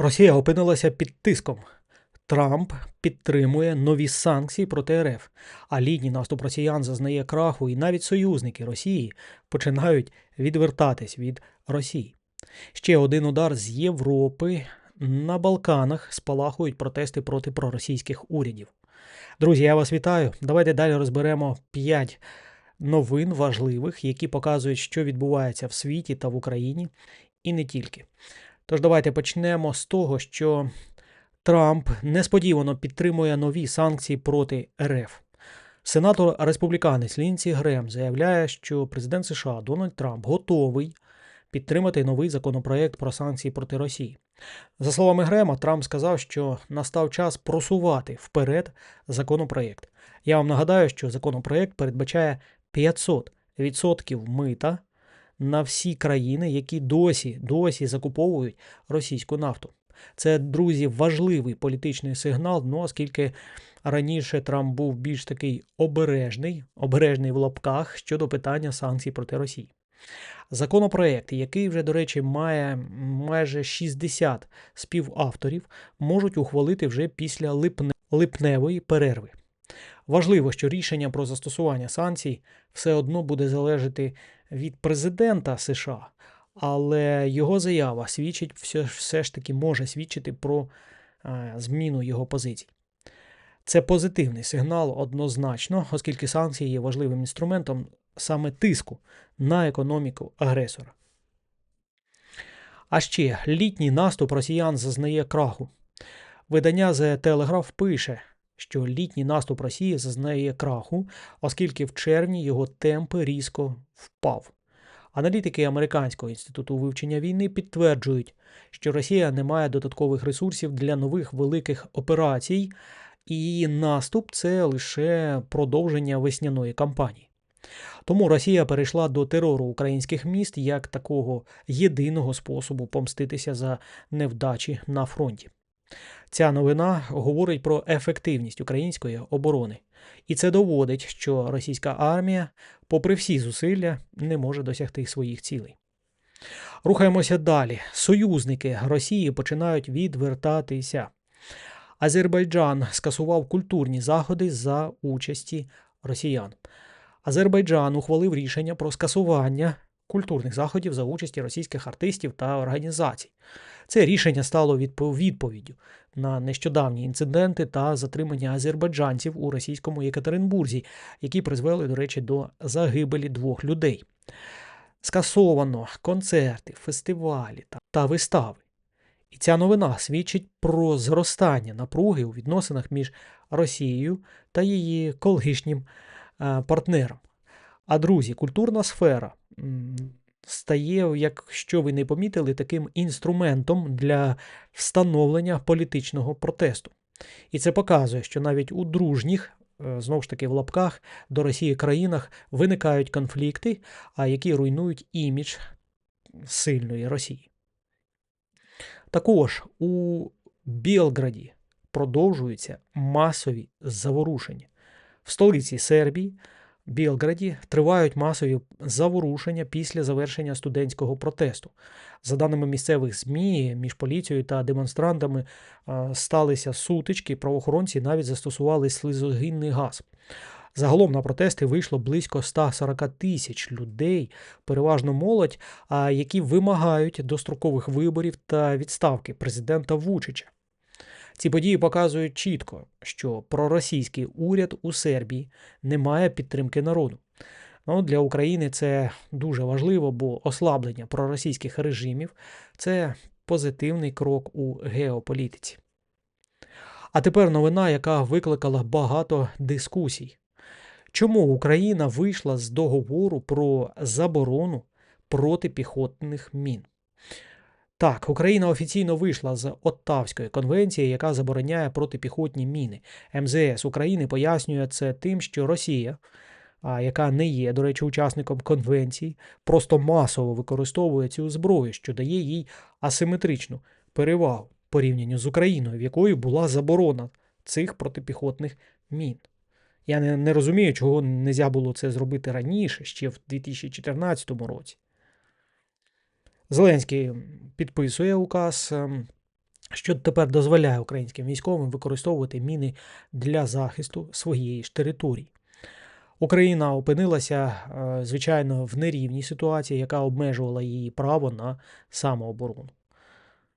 Росія опинилася під тиском. Трамп підтримує нові санкції проти РФ, а літній наступ росіян зазнає краху, і навіть союзники Росії починають відвертатись від Росії. Ще один удар з Європи. На Балканах спалахують протести проти проросійських урядів. Друзі, я вас вітаю. Давайте далі розберемо 5 новин важливих, які показують, що відбувається в світі та в Україні, і не тільки. Тож давайте почнемо з того, що Трамп несподівано підтримує нові санкції проти РФ. Сенатор республіканець Лінсі Грем заявляє, що президент США Дональд Трамп готовий підтримати новий законопроект про санкції проти Росії. За словами Грема, Трамп сказав, що настав час просувати вперед законопроект. Я вам нагадаю, що законопроект передбачає 500% мита на всі країни, які досі, досі закуповують російську нафту. Це, друзі, важливий політичний сигнал, ну оскільки раніше Трамп був більш такий обережний, обережний в лапках щодо питання санкцій проти Росії. Законопроект, який вже, до речі, має майже 60 співавторів, можуть ухвалити вже після липне, липневої перерви. Важливо, що рішення про застосування санкцій все одно буде залежати від президента США, але його заява свідчить, все, все ж таки може свідчити про е, зміну його позицій. Це позитивний сигнал однозначно, оскільки санкції є важливим інструментом саме тиску на економіку агресора. А ще літній наступ росіян зазнає краху. Видання The Telegraph пише, що літній наступ Росії зазнає краху, оскільки в червні його темпи різко впав. Аналітики Американського інституту вивчення війни підтверджують, що Росія не має додаткових ресурсів для нових великих операцій, і наступ це лише продовження весняної кампанії. Тому Росія перейшла до терору українських міст як такого єдиного способу помститися за невдачі на фронті. Ця новина говорить про ефективність української оборони, і це доводить, що російська армія, попри всі зусилля, не може досягти своїх цілей. Рухаємося далі. Союзники Росії починають відвертатися. Азербайджан скасував культурні заходи за участі росіян. Азербайджан ухвалив рішення про скасування культурних заходів за участі російських артистів та організацій. Це рішення стало відповіддю на нещодавні інциденти та затримання азербайджанців у російському Єкатеринбурзі, які призвели, до речі, до загибелі двох людей. Скасовано концерти, фестивалі та вистави. І ця новина свідчить про зростання напруги у відносинах між Росією та її колишнім е, партнером. А друзі, культурна сфера стає, якщо ви не помітили, таким інструментом для встановлення політичного протесту. І це показує, що навіть у дружніх, е, знову ж таки, в лапках до Росії країнах виникають конфлікти, а які руйнують імідж сильної Росії. Також у Білграді продовжуються масові заворушення. В столиці Сербії Білграді тривають масові заворушення після завершення студентського протесту. За даними місцевих ЗМІ, між поліцією та демонстрантами сталися сутички, правоохоронці навіть застосували слизогінний газ. Загалом на протести вийшло близько 140 тисяч людей, переважно молодь, які вимагають дострокових виборів та відставки президента Вучича. Ці події показують чітко, що проросійський уряд у Сербії не має підтримки народу. Ну, Для України це дуже важливо, бо ослаблення проросійських режимів це позитивний крок у геополітиці. А тепер новина, яка викликала багато дискусій. Чому Україна вийшла з договору про заборону протипіхотних мін? Так, Україна офіційно вийшла з Оттавської конвенції, яка забороняє протипіхотні міни. МЗС України пояснює це тим, що Росія, яка не є, до речі, учасником конвенції, просто масово використовує цю зброю, що дає їй асиметричну перевагу порівнянню з Україною, в якої була заборона цих протипіхотних мін. Я не, не розумію, чого не можна було це зробити раніше, ще в 2014 році. Зеленський підписує указ ем, що тепер дозволяє українським військовим використовувати міни для захисту своєї ж території. Україна опинилася, е, звичайно, в нерівній ситуації, яка обмежувала її право на самооборону.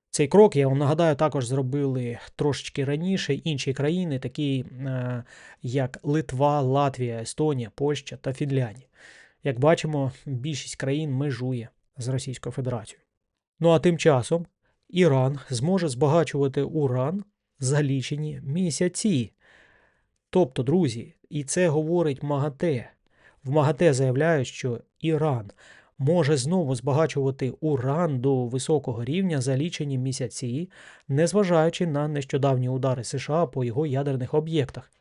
Цей крок, я вам нагадаю, також зробили трошечки раніше інші країни, такі е, як Литва, Латвія, Естонія, Польща та Фінляндія. Як бачимо, більшість країн межує з Російською Федерацією. Ну а тим часом Іран зможе збагачувати уран за лічені місяці. Тобто, друзі, і це говорить МАГАТЕ. В МАГАТЕ заявляють, що Іран може знову збагачувати уран до високого рівня за лічені місяці, незважаючи на нещодавні удари США по його ядерних об'єктах.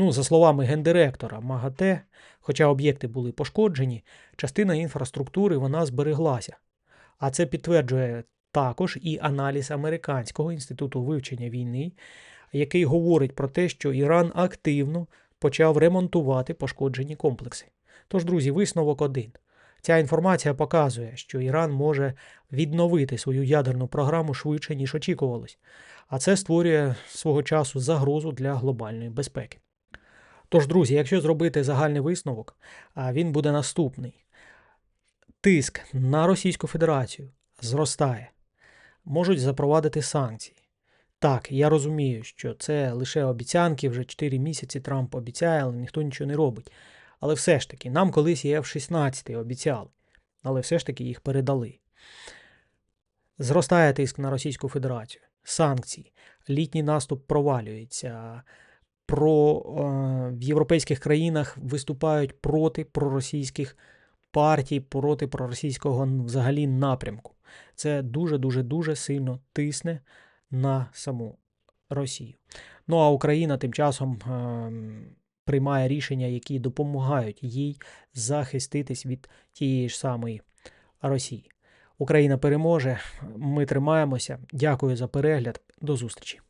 Ну, за словами гендиректора МАГАТЕ, хоча об'єкти були пошкоджені, частина інфраструктури вона збереглася. А це підтверджує також і аналіз Американського інституту вивчення війни, який говорить про те, що Іран активно почав ремонтувати пошкоджені комплекси. Тож, друзі, висновок один. Ця інформація показує, що Іран може відновити свою ядерну програму швидше, ніж очікувалось, а це створює свого часу загрозу для глобальної безпеки. Тож, друзі, якщо зробити загальний висновок, він буде наступний: тиск на Російську Федерацію зростає, можуть запровадити санкції. Так, я розумію, що це лише обіцянки, вже 4 місяці Трамп обіцяє, але ніхто нічого не робить. Але все ж таки, нам колись і F-16 обіцяли, але все ж таки їх передали. Зростає тиск на Російську Федерацію, санкції, літній наступ провалюється. Про в європейських країнах виступають проти проросійських партій, проти проросійського взагалі напрямку. Це дуже дуже дуже сильно тисне на саму Росію. Ну а Україна тим часом приймає рішення, які допомагають їй захиститись від тієї ж самої Росії. Україна переможе. Ми тримаємося. Дякую за перегляд. До зустрічі.